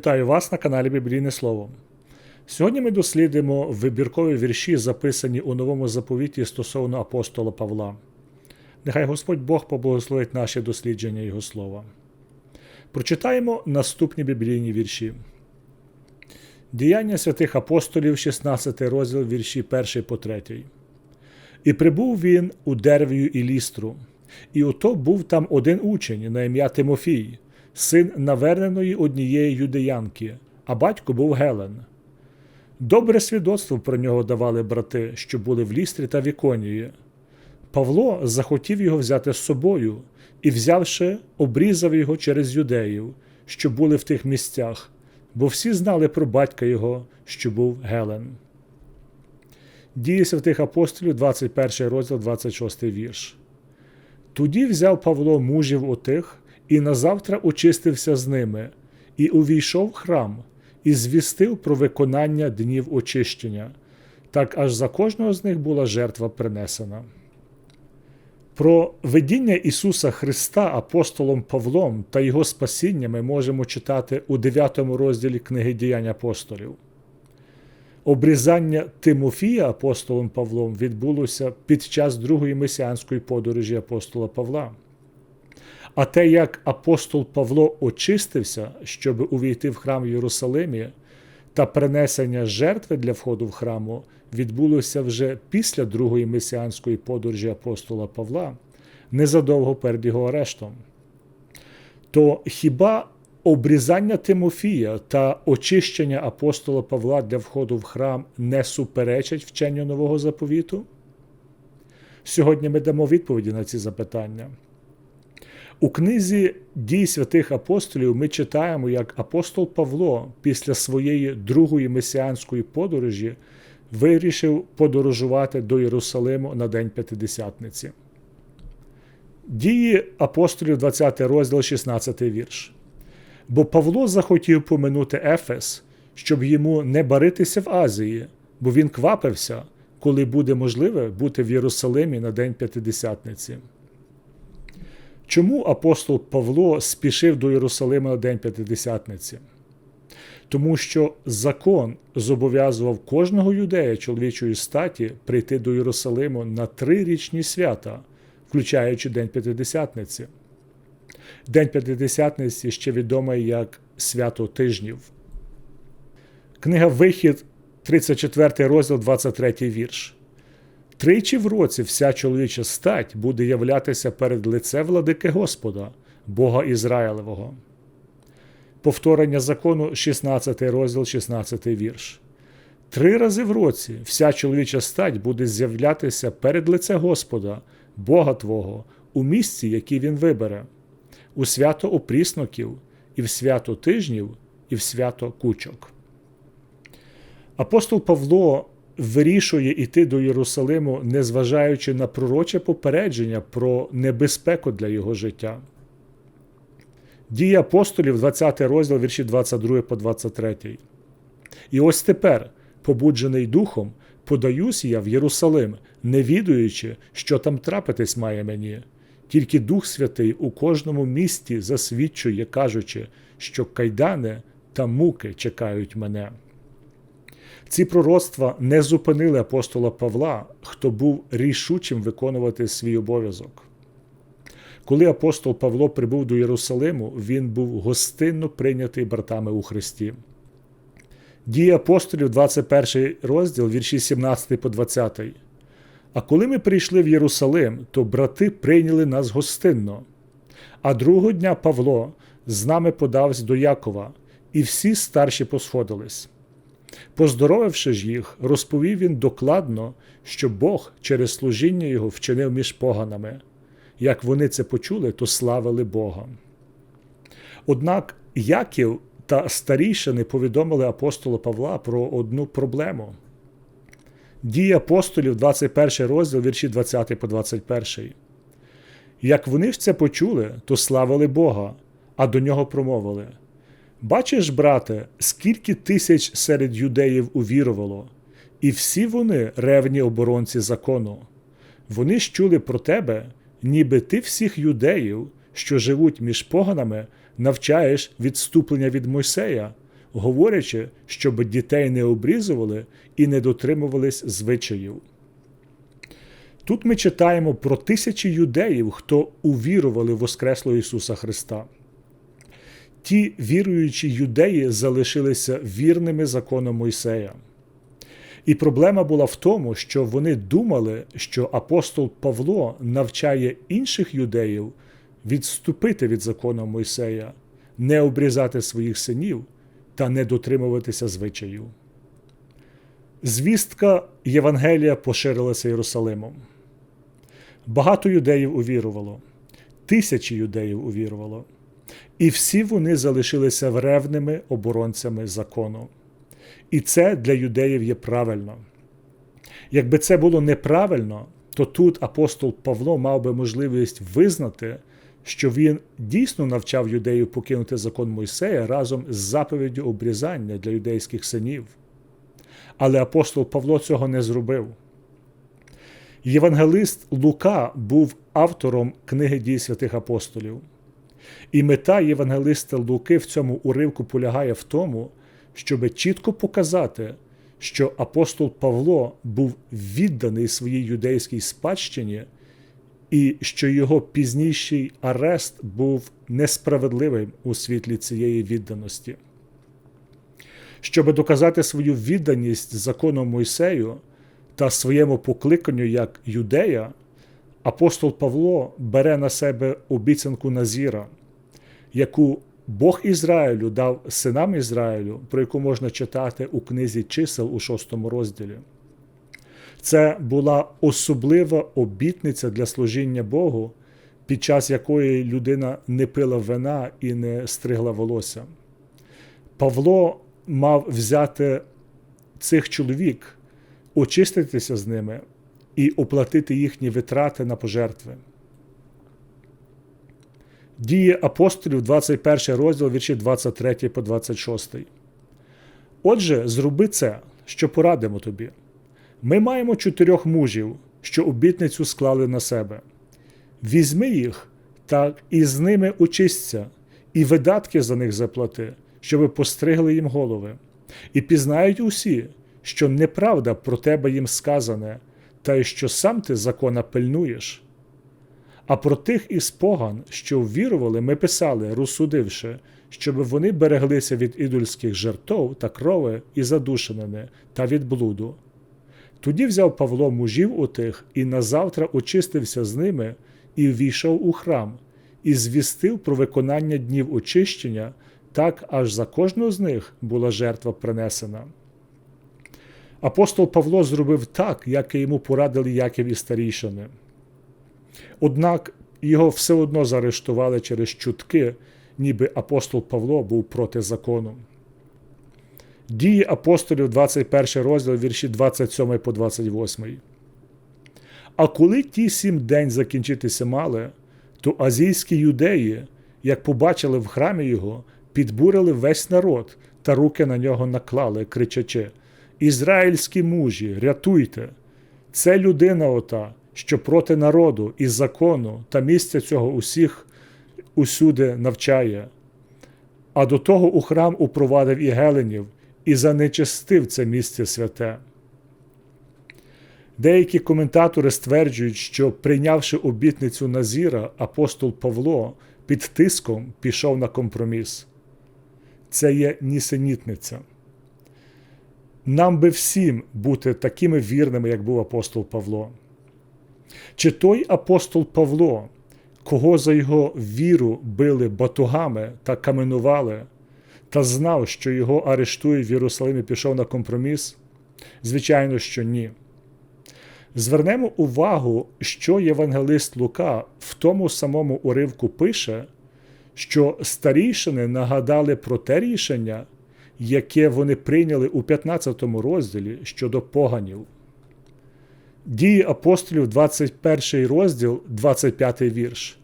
Вітаю вас на каналі Біблійне Слово. Сьогодні ми дослідимо вибіркові вірші, записані у новому заповіті стосовно апостола Павла. Нехай Господь Бог поблагословить наші дослідження Його слова. Прочитаємо наступні біблійні вірші. Діяння святих апостолів, 16 розділ вірші 1 по 3. І прибув він у Дервію і лістру, і ото був там один учень на ім'я Тимофій, син наверненої однієї юдеянки, а батько був Гелен. Добре свідоцтво про нього давали брати, що були в лістрі та Віконії. Павло захотів його взяти з собою і, взявши, обрізав його через юдеїв, що були в тих місцях, бо всі знали про батька його, що був Гелен. Дії святих апостолів, 21 розділ, 26 вірш. Тоді взяв Павло мужів отих і назавтра очистився з ними, і увійшов в храм, і звістив про виконання днів очищення, так аж за кожного з них була жертва принесена. Про видіння Ісуса Христа апостолом Павлом та Його спасіння ми можемо читати у 9 розділі книги діянь апостолів. Обрізання Тимофія апостолом Павлом відбулося під час другої месіанської подорожі апостола Павла. А те, як апостол Павло очистився, щоб увійти в храм в Єрусалимі, та принесення жертви для входу в храму відбулося вже після другої месіанської подорожі апостола Павла, незадовго перед його арештом. То хіба обрізання Тимофія та очищення апостола Павла для входу в храм не суперечать вченню нового заповіту? Сьогодні ми дамо відповіді на ці запитання. У книзі дій святих апостолів ми читаємо, як апостол Павло після своєї другої месіанської подорожі вирішив подорожувати до Єрусалиму на День П'ятидесятниці. Дії апостолів 20 розділ, 16 вірш. Бо Павло захотів поминути Ефес, щоб йому не баритися в Азії, бо він квапився, коли буде можливе бути в Єрусалимі на День П'ятидесятниці. Чому апостол Павло спішив до Єрусалима на День П'ятидесятниці? Тому що закон зобов'язував кожного юдея чоловічої статі прийти до Єрусалиму на три річні свята, включаючи День П'ятидесятниці. День П'ятидесятниці ще відомий як свято тижнів. Книга Вихід, 34 розділ, 23 вірш. Тричі в році вся чоловіча стать буде являтися перед лице владики Господа, Бога Ізраїлевого. Повторення закону, 16 розділ, 16 вірш. Три рази в році вся чоловіча стать буде з'являтися перед лице Господа, Бога Твого, у місці, яке Він вибере, у свято опрісноків, і в свято тижнів, і в свято кучок. Апостол Павло вирішує йти до Єрусалиму, незважаючи на пророче попередження про небезпеку для його життя. Дії апостолів, 20 розділ вірші 22 по 23. І ось тепер, побуджений духом, подаюсь я в Єрусалим, не відуючи, що там трапитись має мені. Тільки Дух Святий у кожному місті засвідчує, кажучи, що кайдани та муки чекають мене. Ці пророцтва не зупинили апостола Павла, хто був рішучим виконувати свій обов'язок. Коли апостол Павло прибув до Єрусалиму, він був гостинно прийнятий братами у Христі. Дії апостолів, 21 розділ, вірші 17 по 20. А коли ми прийшли в Єрусалим, то брати прийняли нас гостинно. А другого дня Павло з нами подався до Якова, і всі старші посходились. Поздоровивши ж їх, розповів він докладно, що Бог через служіння його вчинив між поганами. Як вони це почули, то славили Бога. Однак Яків та старішини повідомили апостолу Павла про одну проблему. Дії апостолів, 21 розділ, вірші 20 по 21. Як вони ж це почули, то славили Бога, а до нього промовили. Бачиш, брате, скільки тисяч серед юдеїв увірувало, і всі вони ревні оборонці закону. Вони ж чули про тебе, ніби ти всіх юдеїв, що живуть між поганами, навчаєш відступлення від Мойсея, говорячи, щоб дітей не обрізували і не дотримувались звичаїв. Тут ми читаємо про тисячі юдеїв, хто увірували в Воскреслого Ісуса Христа. Ті віруючі юдеї залишилися вірними законом Мойсея. І проблема була в тому, що вони думали, що апостол Павло навчає інших юдеїв відступити від закону Мойсея, не обрізати своїх синів та не дотримуватися звичаїв. Звістка Євангелія поширилася Єрусалимом. Багато юдеїв увірувало, тисячі юдеїв увірувало, і всі вони залишилися ревними оборонцями закону. І це для юдеїв є правильно. Якби це було неправильно, то тут апостол Павло мав би можливість визнати, що він дійсно навчав юдеїв покинути закон Мойсея разом з заповіддю обрізання для юдейських синів. Але апостол Павло цього не зробив. Євангелист Лука був автором книги дій святих апостолів. І мета Євангелиста Луки в цьому уривку полягає в тому, щоб чітко показати, що апостол Павло був відданий своїй юдейській спадщині, і що його пізніший арест був несправедливим у світлі цієї відданості. Щоб доказати свою відданість закону Мойсею та своєму покликанню як юдея, апостол Павло бере на себе обіцянку Назіра, яку Бог Ізраїлю дав синам Ізраїлю, про яку можна читати у книзі чисел у шостому розділі. Це була особлива обітниця для служіння Богу, під час якої людина не пила вина і не стригла волосся. Павло мав взяти цих чоловік, очиститися з ними і оплатити їхні витрати на пожертви. Дії апостолів, 21 розділ вірші 23 по 26. Отже, зроби це, що порадимо тобі. Ми маємо чотирьох мужів, що обітницю склали на себе. Візьми їх та і з ними очисться, і видатки за них заплати, щоби постригли їм голови, і пізнають усі, що неправда про тебе їм сказане, та й що сам ти закона пильнуєш. А про тих із поган, що ввірували, ми писали, розсудивши, щоб вони береглися від ідольських жертов та крови і задушенини та від блуду. Тоді взяв Павло мужів отих і назавтра очистився з ними і ввійшов у храм, і звістив про виконання днів очищення, так аж за кожного з них була жертва принесена. Апостол Павло зробив так, як йому порадили Яків і старішини. Однак його все одно заарештували через чутки, ніби апостол Павло був проти закону. Дії апостолів, 21 розділ, вірші 27 по 28. А коли ті сім день закінчитися мали, то азійські юдеї, як побачили в храмі його, підбурили весь народ та руки на нього наклали, кричачи: Ізраїльські мужі, рятуйте! Це людина ота, що проти народу і закону та місця цього усіх усюди навчає. А до того у храм упровадив і геленів і занечистив це місце святе. Деякі коментатори стверджують, що, прийнявши обітницю Назіра, апостол Павло під тиском пішов на компроміс. Це є нісенітниця. Нам би всім бути такими вірними, як був апостол Павло. Чи той апостол Павло, кого за його віру били батугами та каменували, та знав, що його арештують в Єрусалимі, пішов на компроміс? Звичайно, що ні. Звернемо увагу, що євангелист Лука в тому самому уривку пише, що старішини нагадали про те рішення, яке вони прийняли у 15 розділі щодо поганів. Дії апостолів, 21 розділ, 25 вірш.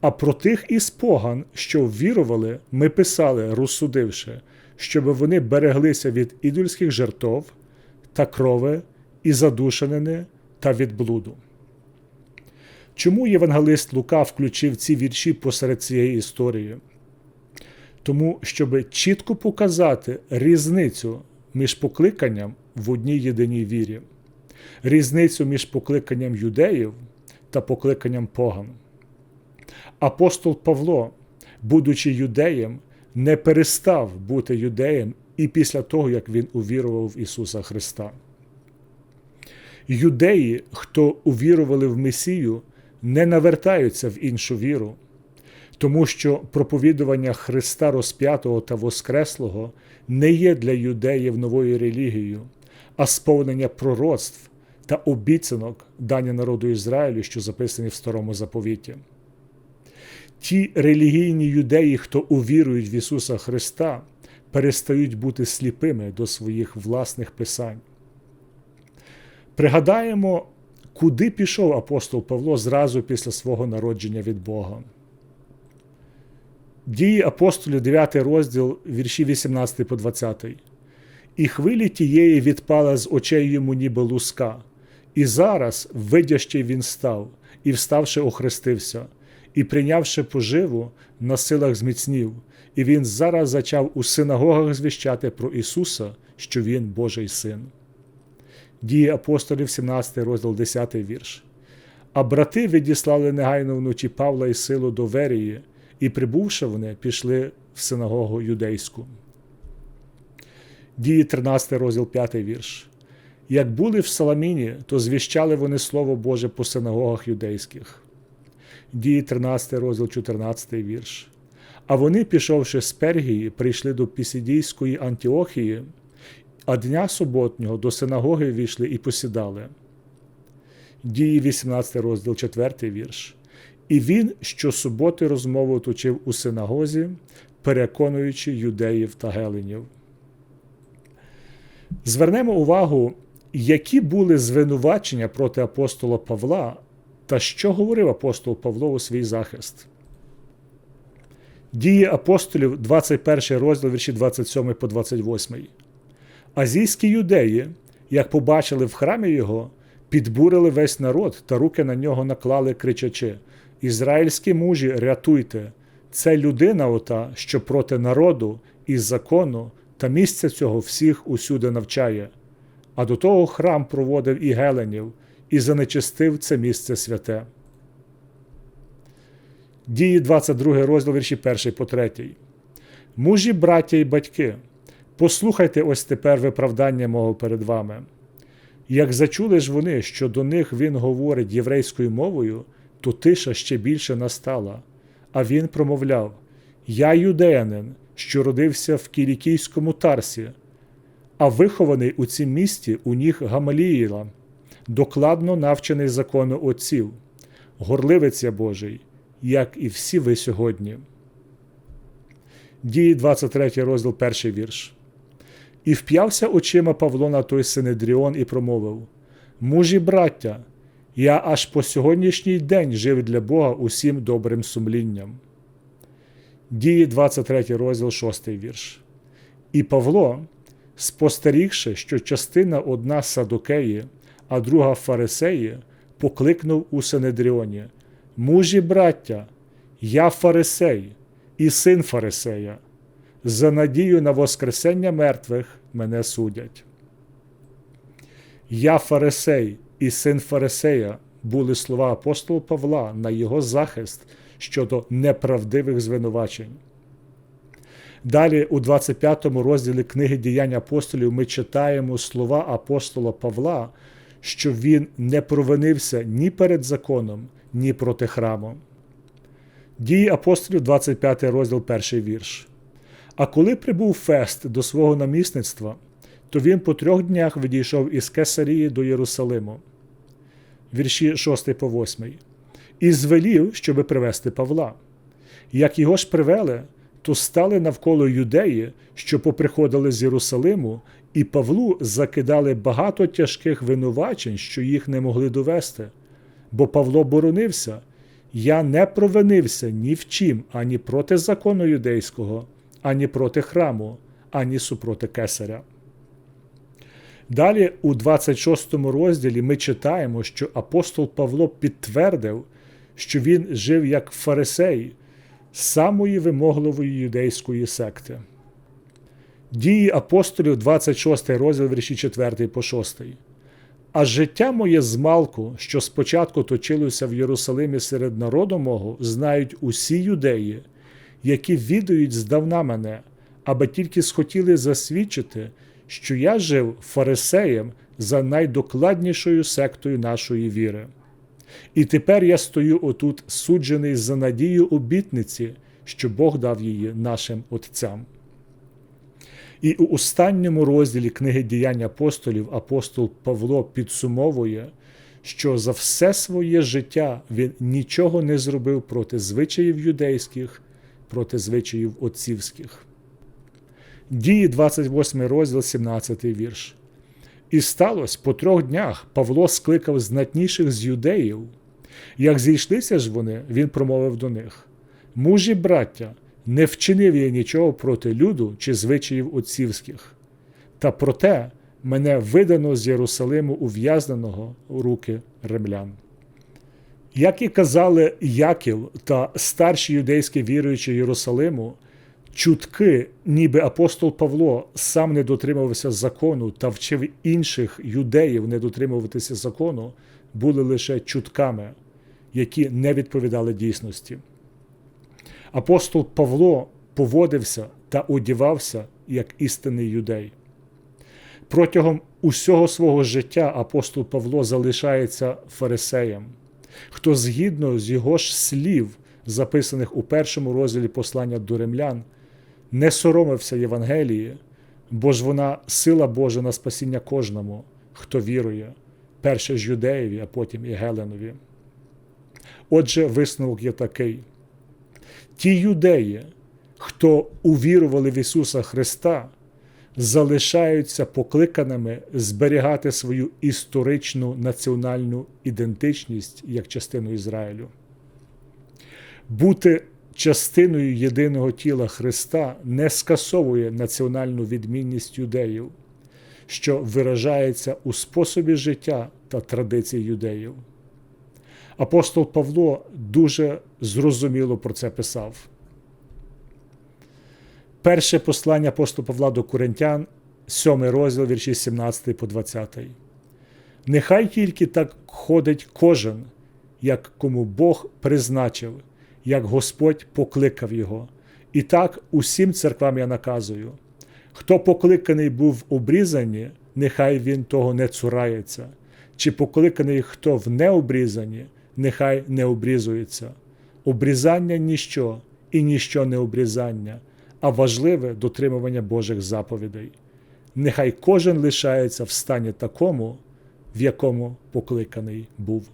А про тих із поган, що ввірували, ми писали, розсудивши, щоб вони береглися від ідольських жертов та крови і задушенини та від блуду. Чому євангелист Лука включив ці вірші посеред цієї історії? Тому, щоб чітко показати різницю між покликанням в одній єдиній вірі, різницю між покликанням юдеїв та покликанням поган. Апостол Павло, будучи юдеєм, не перестав бути юдеєм і після того, як він увірував в Ісуса Христа. Юдеї, хто увірували в Месію, не навертаються в іншу віру, тому що проповідування Христа розп'ятого та Воскреслого не є для юдеїв новою релігією, а сповнення пророцтв та обіцянок дані народу Ізраїлю, що записані в Старому заповіті. Ті релігійні юдеї, хто увірують в Ісуса Христа, перестають бути сліпими до своїх власних писань. Пригадаємо, куди пішов апостол Павло зразу після свого народження від Бога. Дії апостолів, 9 розділ, вірші 18 по 20. І хвилі тієї відпала з очей йому ніби луска, і зараз, видящий він став, і, вставши, охрестився, і, прийнявши поживу, на силах зміцнів, і він зараз зачав у синагогах звіщати про Ісуса, що Він Божий Син. Дії апостолів, 17 розділ 10 вірш. А брати відіслали негайно вночі Павла і силу до Верії, і, прибувши вони, пішли в синагогу юдейську. Дії 13 розділ 5 вірш. Як були в Саламіні, то звіщали вони Слово Боже по синагогах юдейських. Дії 13 розділ 14 вірш. А вони, пішовши з Пергії, прийшли до Пісідійської Антіохії, а дня суботнього до синагоги війшли і посідали. Дії 18 розділ 4 вірш. І він щосуботи розмову точив у синагозі, переконуючи юдеїв та геленів. Звернемо увагу, які були звинувачення проти апостола Павла та що говорив апостол Павло у свій захист. Дії апостолів, 21 розділ вірші 27 по 28. Азійські юдеї, як побачили в храмі його, підбурили весь народ та руки на нього наклали, кричачи: Ізраїльські мужі, рятуйте! Це людина, ота, що проти народу і закону та місця цього всіх усюди навчає. А до того храм проводив і геленів, і занечистив це місце святе. Дії 22 розділ вірші 1 по 3. Мужі, браття і батьки, послухайте ось тепер виправдання мого перед вами. Як зачули ж вони, що до них він говорить єврейською мовою, то тиша ще більше настала. А він промовляв: Я юдеянин, що родився в Кілікійському тарсі, а вихований у цім місті у ніг Гамаліїла, докладно навчений закону отців, горливець я Божий, як і всі ви сьогодні. Дії 23 розділ, перший вірш. І вп'явся очима Павло на той Синедріон і промовив: Мужі, браття, я аж по сьогоднішній день жив для Бога усім добрим сумлінням. Дії 23 розділ, 6 вірш. І Павло, спостерігши, що частина одна садокеї, а друга фарисеї, покликнув у Синедріоні: Мужі, браття, я фарисей і син Фарисея, за надію на Воскресення мертвих мене судять. Я фарисей і син Фарисея були слова апостола Павла на його захист щодо неправдивих звинувачень. Далі, у 25 розділі книги діянь апостолів, ми читаємо слова апостола Павла, що він не провинився ні перед законом, ні проти храму. Дії апостолів, 25 розділ, перший вірш. А коли прибув Фест до свого намісництва, то він по трьох днях відійшов із Кесарії до Єрусалиму. Вірші 6 по 8. І звелів, щоби привезти Павла. Як його ж привели, то стали навколо юдеї, що поприходили з Єрусалиму, і Павлу закидали багато тяжких винувачень, що їх не могли довести. Бо Павло боронився. Я не провинився ні в чим, ані проти закону юдейського, ані проти храму, ані супроти кесаря. Далі, у 26 розділі, ми читаємо, що апостол Павло підтвердив, що він жив як фарисей, самої вимогливої юдейської секти. Дії апостолів, 26 розділ вірші 4 по 6. А життя моє змалку, що спочатку точилося в Єрусалимі серед народу мого, знають усі юдеї, які відають здавна мене, аби тільки схотіли засвідчити, що я жив фарисеєм за найдокладнішою сектою нашої віри. І тепер я стою отут, суджений за надію обітниці, що Бог дав її нашим отцям. І у останньому розділі книги діянь апостолів апостол Павло підсумовує, що за все своє життя він нічого не зробив проти звичаїв юдейських, проти звичаїв отцівських. Дії 28 розділ, 17 вірш. І сталося по трьох днях Павло скликав знатніших з юдеїв. Як зійшлися ж вони, він промовив до них: Мужі, браття, не вчинив я нічого проти люду чи звичаїв отцівських. Та проте мене видано з Єрусалиму ув'язненого у руки римлян. Як і казали Яків та старші юдейські віруючі Єрусалиму, чутки, ніби апостол Павло сам не дотримувався закону та вчив інших юдеїв не дотримуватися закону, були лише чутками, які не відповідали дійсності. Апостол Павло поводився та одівався як істинний юдей. Протягом усього свого життя апостол Павло залишається фарисеєм, хто згідно з його ж слів, записаних у першому розділі послання до римлян, не соромився Євангелії, бо ж вона сила Божа на спасіння кожному, хто вірує, перше ж юдеєві, а потім і Геленові. Отже, висновок є такий: ті юдеї, хто увірували в Ісуса Христа, залишаються покликаними зберігати свою історичну національну ідентичність як частину Ізраїлю. Бути частиною єдиного тіла Христа не скасовує національну відмінність юдеїв, що виражається у способі життя та традицій юдеїв. Апостол Павло дуже зрозуміло про це писав. Перше послання апостола Павла до Коринтян, 7 розділ вірші 17 по 20. Нехай тільки так ходить кожен, як кому Бог призначив, як Господь покликав його. І так усім церквам я наказую. Хто покликаний був в обрізанні, нехай він того не цурається, чи покликаний хто в необрізанні, нехай не обрізується. Обрізання ніщо і ніщо не обрізання, а важливе дотримування Божих заповідей. Нехай кожен лишається в стані такому, в якому покликаний був.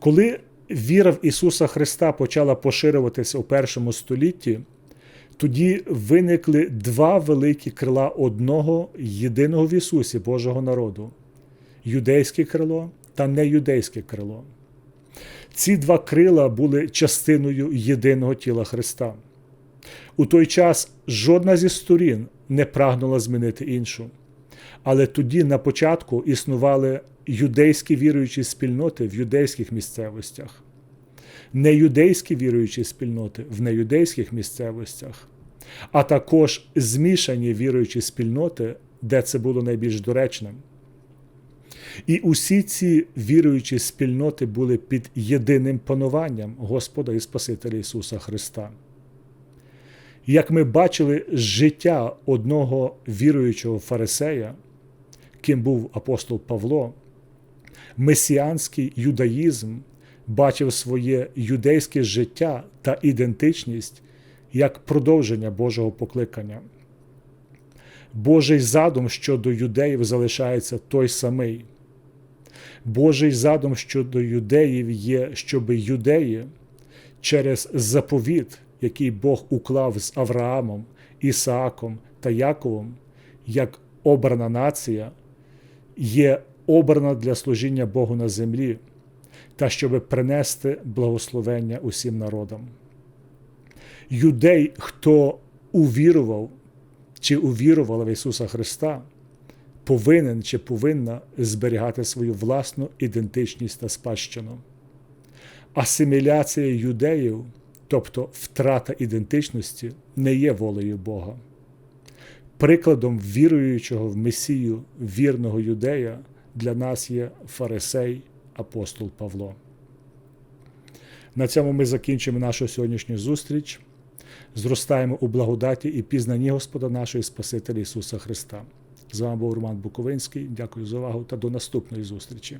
Коли віра в Ісуса Христа почала поширюватися у першому столітті, тоді виникли два великі крила одного єдиного в Ісусі Божого народу юдейське крило та неюдейське крило. Ці два крила були частиною єдиного тіла Христа. У той час жодна зі сторін не прагнула змінити іншу. Але тоді на початку існували юдейські віруючі спільноти в юдейських місцевостях, неюдейські віруючі спільноти в неюдейських місцевостях, а також змішані віруючі спільноти, де це було найбільш доречним. І усі ці віруючі спільноти були під єдиним пануванням Господа і Спасителя Ісуса Христа. Як ми бачили життя одного віруючого фарисея, ким був апостол Павло, месіанський юдаїзм бачив своє юдейське життя та ідентичність як продовження Божого покликання. Божий задум щодо юдеїв залишається той самий. Божий задум щодо юдеїв є, щоб юдеї через заповіт, який Бог уклав з Авраамом, Ісааком та Яковом, як обрана нація, є обрана для служіння Богу на землі та щоб принести благословення усім народам. Юдей, хто увірував чи увірувала в Ісуса Христа, повинен чи повинна зберігати свою власну ідентичність та спадщину. Асиміляція юдеїв, тобто втрата ідентичності, не є волею Бога. Прикладом віруючого в Месію вірного юдея для нас є фарисей апостол Павло. На цьому ми закінчимо нашу сьогоднішню зустріч. Зростаємо у благодаті і пізнанні Господа нашого і Спасителя Ісуса Христа. З вами був Роман Буковинський. Дякую за увагу та до наступної зустрічі.